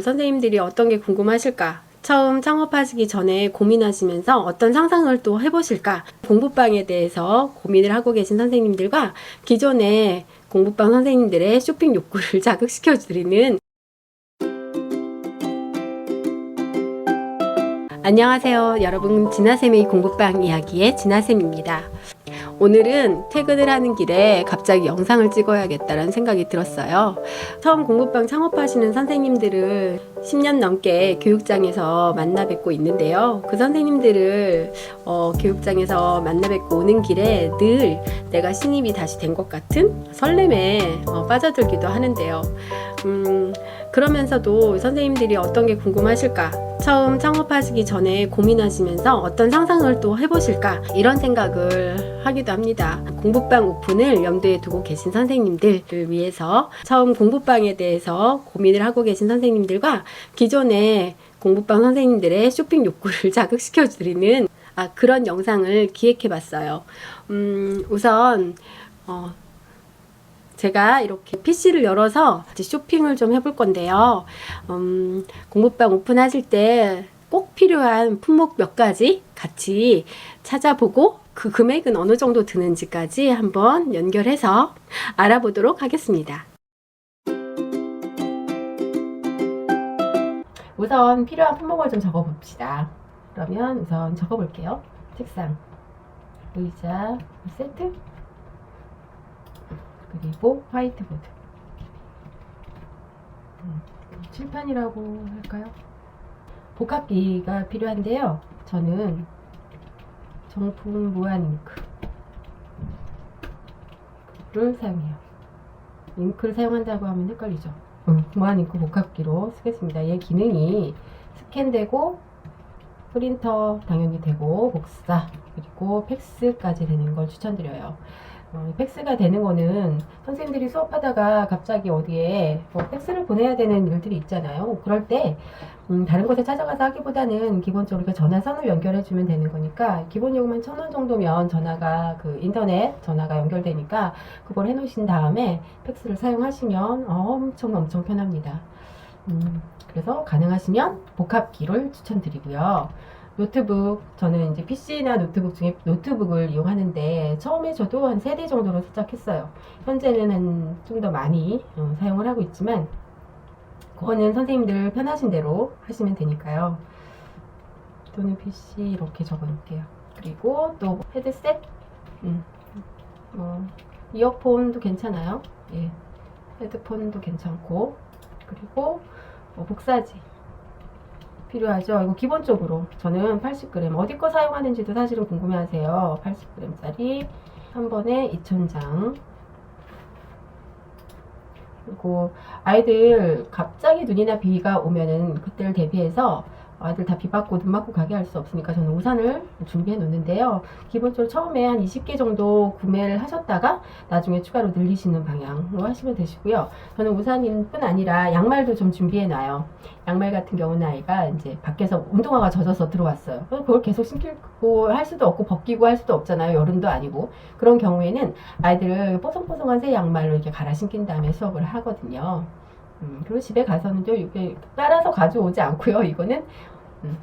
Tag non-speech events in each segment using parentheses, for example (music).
선생님들이 어떤 게 궁금하실까? 처음 창업하시기 전에 고민하시면서 어떤 상상을 또 해보실까? 공부방에 대해서 고민을 하고 계신 선생님들과 기존의 공부방 선생님들의 쇼핑 욕구를 (laughs) 자극시켜 드리는 안녕하세요. 여러분, 진아쌤의 공부방 이야기의 진아쌤입니다. 오늘은 퇴근을 하는 길에 갑자기 영상을 찍어야겠다는 생각이 들었어요. 처음 공부방 창업하시는 선생님들을 10년 넘게 교육장에서 만나 뵙고 있는데요. 그 선생님들을 어, 교육장에서 만나 뵙고 오는 길에 늘 내가 신입이 다시 된 것 같은 설렘에 어, 빠져들기도 하는데요. 음, 그러면서도 선생님들이 어떤 게 궁금하실까? 처음 창업하시기 전에 고민하시면서 어떤 상상을 또 해보실까? 이런 생각을 하기도 합니다. 공부방 오픈을 염두에 두고 계신 선생님들을 위해서 처음 공부방에 대해서 고민을 하고 계신 선생님들과 기존의 공부방 선생님들의 쇼핑 욕구를 (laughs) 자극시켜 드리는 아, 그런 영상을 기획해 봤어요. 음, 우선, 어, 제가 이렇게 PC를 열어서 쇼핑을 좀 해볼 건데요. 음, 공부방 오픈하실 때 꼭 필요한 품목 몇 가지 같이 찾아보고 그 금액은 어느 정도 드는지까지 한번 연결해서 알아보도록 하겠습니다. 우선 필요한 품목을 좀 적어 봅시다. 그러면 우선 적어 볼게요. 책상, 의자, 세트, 그리고 화이트보드. 음, 칠판이라고 할까요? 복합기가 필요한데요. 저는 정품 무한 잉크를 사용해요. 잉크를 사용한다고 하면 헷갈리죠. 응, 무한 잉크 복합기로 쓰겠습니다. 얘 기능이 스캔되고 프린터 당연히 되고 복사 그리고 팩스까지 되는 걸 추천드려요. 어, 팩스가 되는 거는 선생님들이 수업하다가 갑자기 어디에 뭐 팩스를 보내야 되는 일들이 있잖아요. 그럴 때 음, 다른 곳에 찾아가서 하기보다는 기본적으로 그 전화선을 연결해 주면 되는 거니까 기본 요금은 천원 정도면 전화가 그 인터넷 전화가 연결되니까 그걸 해 놓으신 다음에 팩스를 사용하시면 엄청 엄청 편합니다. 음, 그래서 가능하시면 복합기를 추천드리고요. 노트북 저는 이제 PC나 노트북 중에 노트북을 이용하는데 처음에 저도 한 세 대 정도로 시작했어요. 현재는 한 좀 더 많이 어, 사용을 하고 있지만 그거는 선생님들 편하신 대로 하시면 되니까요. 또는 PC 이렇게 적어놓을게요. 그리고 또 헤드셋, 음, 뭐 이어폰도 괜찮아요. 예, 헤드폰도 괜찮고 그리고 뭐 복사지 필요하죠. 이거 기본적으로 저는 80g 어디 거 사용하는지도 사실은 궁금해하세요. 80g짜리 한 번에 2,000장. 그리고 아이들 갑자기 눈이나 비가 오면은 그때를 대비해서 아이들 다비 맞고 눈 맞고 가게 할 수 없으니까 저는 우산을 준비해 놓는데요. 기본적으로 처음에 한 20개 정도 구매를 하셨다가 나중에 추가로 늘리시는 방향으로 하시면 되시고요. 저는 우산뿐 아니라 양말도 좀 준비해 놔요. 양말 같은 경우는 아이가 이제 밖에서 운동화가 젖어서 들어왔어요. 그걸 계속 신고 할 수도 없고 벗기고 할 수도 없잖아요. 여름도 아니고. 그런 경우에는 아이들을 뽀송뽀송한 새 양말로 이렇게 갈아 신긴 다음에 수업을 하거든요. 음, 그리고 집에 가서는요, 이게 빨아서 가져오지 않고요. 이거는 음,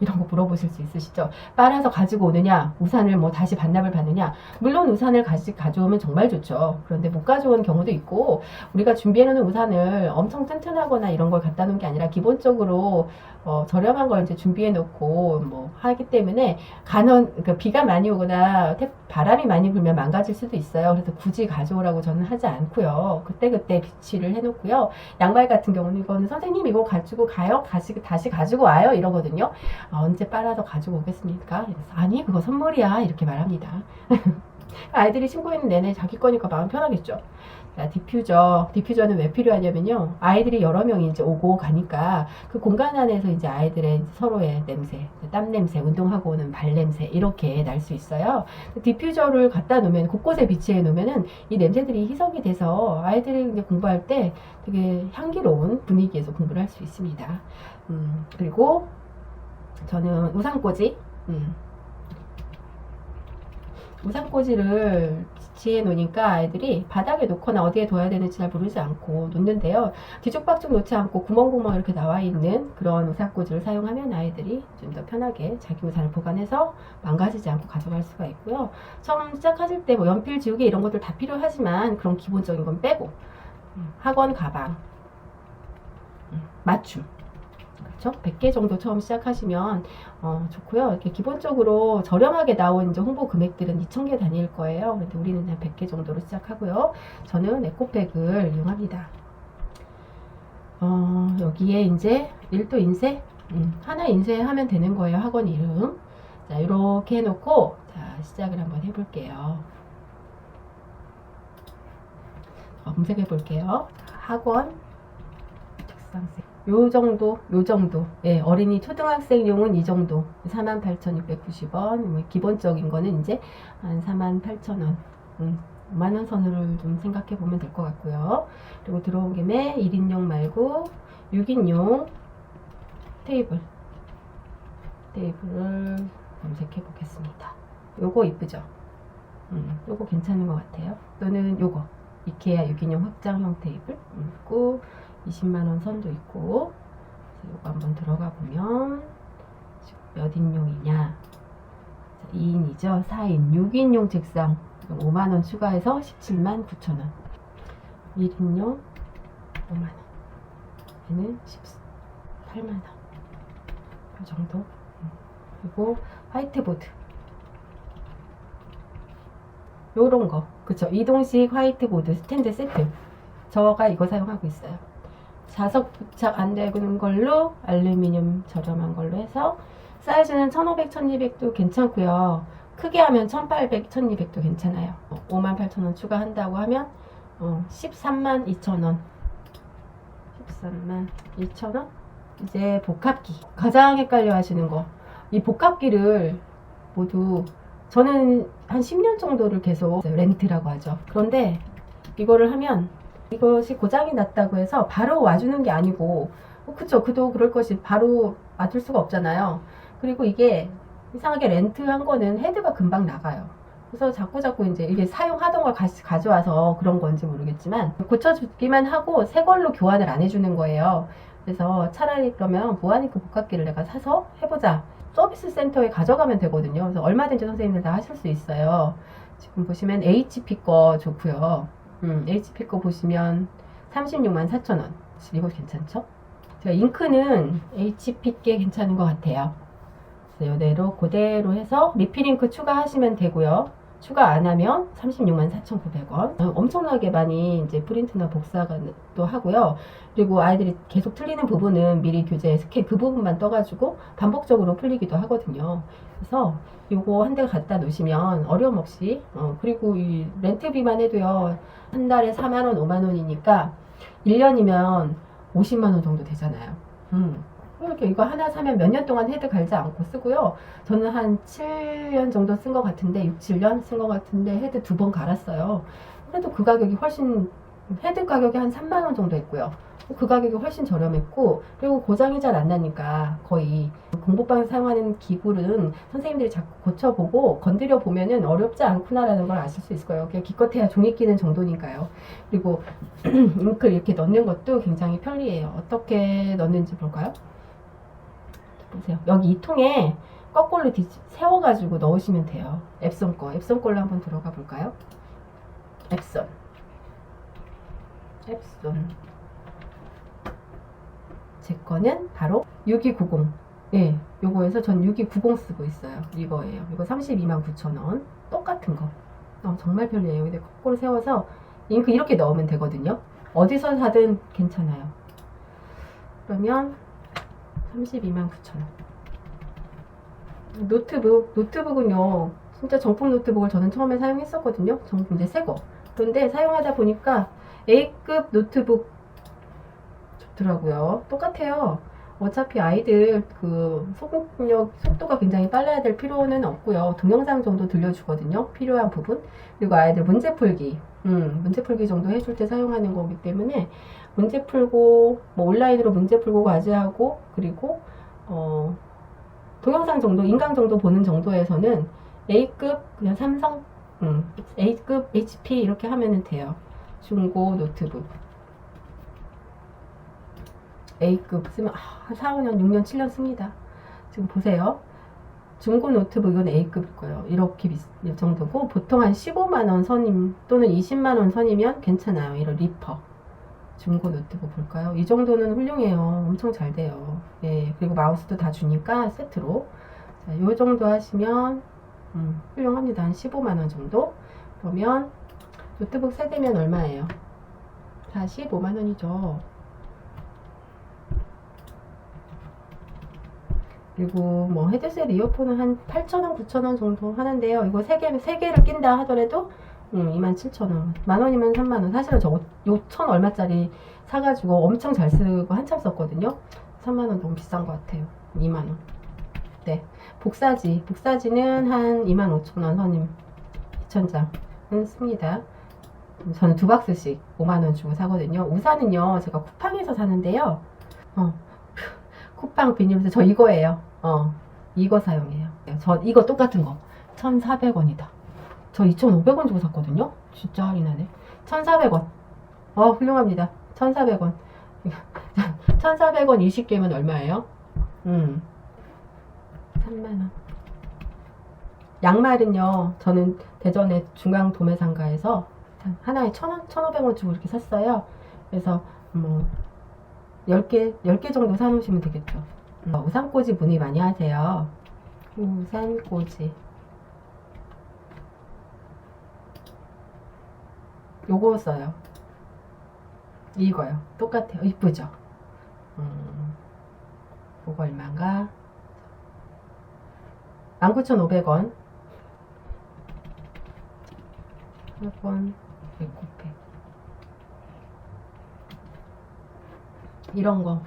이런 거 물어보실 수 있으시죠? 빨아서 가지고 오느냐, 우산을 뭐 다시 반납을 받느냐. 물론 우산을 가지, 가져오면 정말 좋죠. 그런데 못 가져온 경우도 있고, 우리가 준비해놓은 우산을 엄청 튼튼하거나 이런 걸 갖다 놓은 게 아니라 기본적으로 어, 저렴한 걸 이제 준비해놓고 뭐 하기 때문에 간원, 그러니까 비가 많이 오거나 태- 바람이 많이 불면 망가질 수도 있어요. 그래서 굳이 가져오라고 저는 하지 않고요. 그때그때 비치를 해놓고요. 양말 같은 경우는 이거는 선생님 이거 가지고 가요? 다시, 다시 가지고 와요? 이러거든요. 아, 언제 빨아서 가지고 오겠습니까? 이래서 아니 그거 선물이야 이렇게 말합니다. (laughs) 아이들이 신고 있는 내내 자기 거니까 마음 편하겠죠. 자, 디퓨저. 디퓨저는 왜 필요하냐면요. 아이들이 여러 명이 이제 오고 가니까 그 공간 안에서 이제 아이들의 서로의 냄새, 땀 냄새, 운동하고 오는 발 냄새 이렇게 날 수 있어요. 디퓨저를 갖다 놓으면 곳곳에 비치해 놓으면은 이 냄새들이 희석이 돼서 아이들이 이제 공부할 때 되게 향기로운 분위기에서 공부를 할 수 있습니다. 음, 그리고 저는 우산꽂이. 음. 우산꽂이를 지에 놓으니까 아이들이 바닥에 놓거나 어디에 둬야 되는지 잘 모르지 않고 놓는데요. 뒤죽박죽 놓지 않고 구멍구멍 이렇게 나와 있는 그런 우산꽂이를 사용하면 아이들이 좀 더 편하게 자기 우산을 보관해서 망가지지 않고 가져갈 수가 있고요. 처음 시작하실 때 뭐 연필 지우개 이런 것들 다 필요하지만 그런 기본적인 건 빼고 음, 학원 가방, 음, 맞춤 그렇죠? 100개 정도 처음 시작하시면 어, 좋고요. 이렇게 기본적으로 저렴하게 나온 이제 홍보 금액들은 2,000개 단위일 거예요. 근데 우리는 그냥 100개 정도로 시작하고요. 저는 에코백을 이용합니다. 어, 여기에 이제 1도 인쇄, 음, 하나 인쇄하면 되는 거예요. 학원 이름. 자, 이렇게 해놓고 자, 시작을 한번 해볼게요. 어, 검색해 볼게요. 학원 책상색. 요 정도, 요 정도. 예, 어린이 초등학생용은 이 정도. 48,690원. 뭐 기본적인 거는 이제 한 48,000원. 음, 5만원 선으로 좀 생각해 보면 될 것 같고요. 그리고 들어온 김에 1인용 말고 6인용 테이블. 테이블을 검색해 보겠습니다. 요거 이쁘죠? 음, 요거 괜찮은 것 같아요. 또는 요거. 이케아 6인용 확장형 테이블. 음, 있고, 20만원 선도 있고, 요거 한번 들어가 보면, 몇 인용이냐. 2인이죠. 4인. 6인용 책상. 5만원 추가해서 17만 9천원. 1인용 5만원. 얘는 18만원. 이 정도. 음. 그리고 화이트보드. 요런 거. 그쵸. 이동식 화이트보드 스탠드 세트. 저가 이거 사용하고 있어요. 자석 부착 안 되는 걸로 알루미늄 저렴한 걸로 해서 사이즈는 1500, 1200도 괜찮고요. 크게 하면 1800, 1200도 괜찮아요. 58,000원 추가한다고 하면 어, 13만 2천원. 13만 2천원? 이제 복합기. 가장 헷갈려 하시는 거. 이 복합기를 모두 저는 한 10년 정도를 계속 렌트라고 하죠. 그런데 이거를 하면 이것이 고장이 났다고 해서 바로 와주는 게 아니고 어, 그쵸 그도 그럴 것이 바로 와줄 수가 없잖아요. 그리고 이게 이상하게 렌트한 거는 헤드가 금방 나가요. 그래서 자꾸 자꾸 이제 이게 사용하던 걸 가져와서 그런 건지 모르겠지만 고쳐주기만 하고 새 걸로 교환을 안 해주는 거예요. 그래서 차라리 그러면 무한이크 복합기를 내가 사서 해보자. 서비스 센터에 가져가면 되거든요. 그래서 얼마든지 선생님들 다 하실 수 있어요. 지금 보시면 HP 거 좋고요. 음, HP 거 보시면 36만 4천 원. 이거 괜찮죠? 제가 잉크는 HP 게 괜찮은 것 같아요. 이대로 그대로 해서 리필 잉크 추가하시면 되고요. 추가 안 하면 36만 4,900원. 어, 엄청나게 많이 이제 프린트나 복사가 또 하고요. 그리고 아이들이 계속 틀리는 부분은 미리 교재 스캔 그 부분만 떠가지고 반복적으로 풀리기도 하거든요. 그래서 요거 한 대 갖다 놓으시면 어려움 없이 어, 그리고 이 렌트비만 해도요 한 달에 4만원 5만원이니까 1년이면 50만원 정도 되잖아요. 음. 이렇게 이거 하나 사면 몇 년 동안 헤드 갈지 않고 쓰고요. 저는 한 7년 정도 쓴 것 같은데 6, 7년 쓴 것 같은데 헤드 두 번 갈았어요. 그래도 그 가격이 훨씬 헤드 가격이 한 3만원 정도 했고요 그 가격이 훨씬 저렴했고 그리고 고장이 잘 안 나니까 거의 공부방에서 사용하는 기구는 선생님들이 자꾸 고쳐보고 건드려 보면은 어렵지 않구나라는 걸 아실 수 있을 거예요. 그냥 기껏해야 종이 끼는 정도니까요. 그리고 (clears throat) 잉크 이렇게 넣는 것도 굉장히 편리해요. 어떻게 넣는지 볼까요? 보세요. 여기 이 통에 거꾸로 뒤 세워가지고 넣으시면 돼요. 앱손 거. 앱손 걸로 한번 들어가 볼까요? 앱손. 앱손. 제 거는 바로 6290. 예, 요거에서 전 6290 쓰고 있어요. 이거예요. 이거 32만 9천 원. 똑같은 거. 어, 정말 편리해요. 근데 거꾸로 세워서 잉크 이렇게 넣으면 되거든요. 어디서 사든 괜찮아요. 그러면 32만 9천 원. 노트북, 노트북은요, 진짜 정품 노트북을 저는 처음에 사용했었거든요. 정품 이제 새 거. 그런데 사용하다 보니까 A급 노트북 좋더라고요. 똑같아요. 어차피 아이들 그 속력 속도가 굉장히 빨라야 될 필요는 없고요. 동영상 정도 들려주거든요. 필요한 부분. 그리고 아이들 문제 풀기, 음, 문제 풀기 정도 해줄 때 사용하는 거기 때문에 문제 풀고 뭐 온라인으로 문제 풀고 과제하고 그리고 어 동영상 정도, 인강 정도 보는 정도에서는 A급 그냥 삼성 음, A급 HP 이렇게 하면은 돼요. 중고 노트북 A급 쓰면 아, 한 4, 5년, 6년, 7년 씁니다. 지금 보세요. 중고 노트북 이건 A급일 거예요. 이렇게 비슷 이 정도고 보통 한 15만 원 선임 또는 20만 원 선이면 괜찮아요. 이런 리퍼 중고 노트북 볼까요? 이 정도는 훌륭해요. 엄청 잘 돼요. 예 그리고 마우스도 다 주니까 세트로 자, 요 정도 하시면 음, 훌륭합니다. 한 15만 원 정도. 그러면 노트북 세 대면 얼마예요? 45만 원이죠. 그리고 뭐 헤드셋 이어폰은 한 8,000원, 9,000원 정도 하는데요. 이거 3개, 세개를 낀다 하더라도 음, 27,000원. 만 원이면 3만 원. 사실은 저 5천 얼마짜리 사가지고 엄청 잘 쓰고 한참 썼거든요. 3만 원 너무 비싼 것 같아요. 2만 원. 네. 복사지. 복사지는 한 2만 5천 원 선임 2,000장은 씁니다. 저는 두 박스씩 5만 원 주고 사거든요. 우산은요, 제가 쿠팡에서 사는데요. 어, 쿠팡 비닐에서 저 이거예요. 어, 이거 사용해요. 저 이거 똑같은 거. 1,400원이다. 저 2,500원 주고 샀거든요. 진짜 할인하네. 1,400원. 어, 훌륭합니다. 1,400원. 1,400원 20개면 얼마예요? 음. 3만원. 양말은요, 저는 대전의 중앙 도매상가에서 하나에 1,000원, 1,500원 주고 이렇게 샀어요. 그래서 뭐, 10개, 10개 정도 사놓으시면 되겠죠. 음, 우산꽂이 문의 많이 하세요. 우산꽂이. 요거 써요. 이거요. 똑같아요. 이쁘죠? 음, 요거 얼마인가? 19,500원. 100원, 에코백. 이런 거.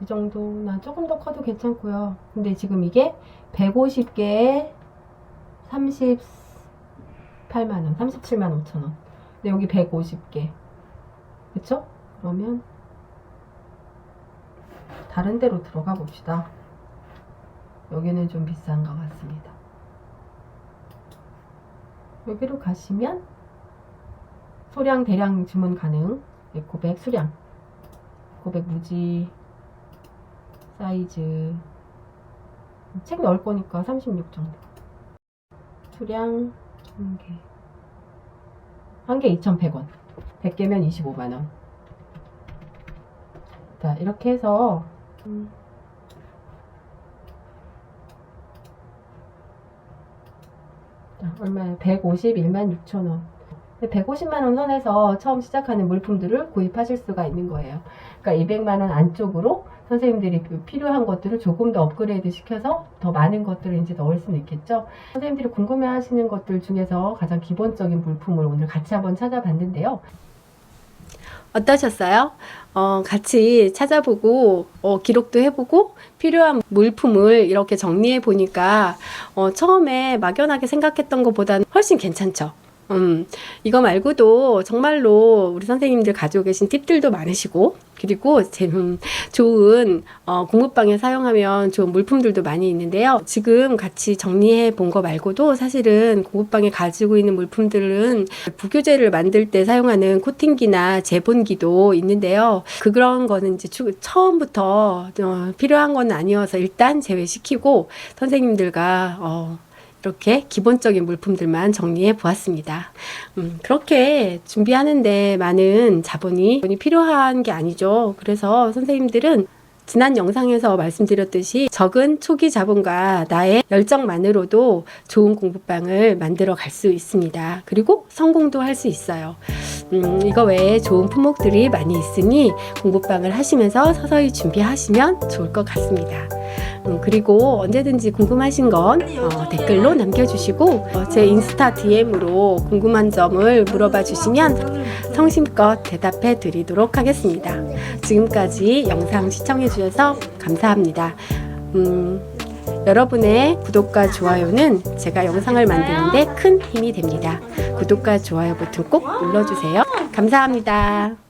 이 정도나 조금 더 커도 괜찮고요. 근데 지금 이게 150개에 38만원, 37만 5천원. 근데 여기 150개. 그쵸? 그러면 다른 데로 들어가 봅시다. 여기는 좀 비싼 것 같습니다. 여기로 가시면 소량 대량 주문 가능 에코백 수량 에코백 무지 사이즈. 책 넣을 거니까 36 정도. 수량 한개. 한 개 2,100원. 100개면 25만원. 자 이렇게 해서 음, 자, 얼마예요? 151만 6천 원. 150만 원 선에서 처음 시작하는 물품들을 구입하실 수가 있는 거예요. 그러니까 200만 원 안쪽으로 선생님들이 그 필요한 것들을 조금 더 업그레이드 시켜서 더 많은 것들을 이제 넣을 수는 있겠죠. 선생님들이 궁금해 하시는 것들 중에서 가장 기본적인 물품을 오늘 같이 한번 찾아봤는데요. 어떠셨어요? 어, 같이 찾아보고 어, 기록도 해보고 필요한 물품을 이렇게 정리해 보니까 어, 처음에 막연하게 생각했던 것보다는 훨씬 괜찮죠. 음, 이거 말고도 정말로 우리 선생님들 가지고 계신 팁들도 많으시고, 그리고 제, 음, 좋은, 어, 공부방에 사용하면 좋은 물품들도 많이 있는데요. 지금 같이 정리해 본 거 말고도 사실은 공부방에 가지고 있는 물품들은 부교재를 만들 때 사용하는 코팅기나 재본기도 있는데요. 그 그런 거는 이제 추- 처음부터 어, 필요한 건 아니어서 일단 제외시키고 선생님들과 어, 이렇게 기본적인 물품들만 정리해 보았습니다. 음, 그렇게 준비하는데 많은 자본이 필요한 게 아니죠. 그래서 선생님들은 지난 영상에서 말씀드렸듯이 적은 초기 자본과 나의 열정만으로도 좋은 공부방을 만들어 갈 수 있습니다. 그리고 성공도 할 수 있어요. 음, 이거 외에 좋은 품목들이 많이 있으니 공부방을 하시면서 서서히 준비하시면 좋을 것 같습니다. 음, 그리고 언제든지 궁금하신 건 어, 댓글로 남겨주시고 어, 제 인스타 DM으로 궁금한 점을 물어봐 주시면 성심껏 대답해 드리도록 하겠습니다. 지금까지 영상 시청해 주셔서 감사합니다. 음, 여러분의 구독과 좋아요는 제가 영상을 만드는데 큰 힘이 됩니다. 구독과 좋아요 버튼 꼭 눌러주세요. 감사합니다.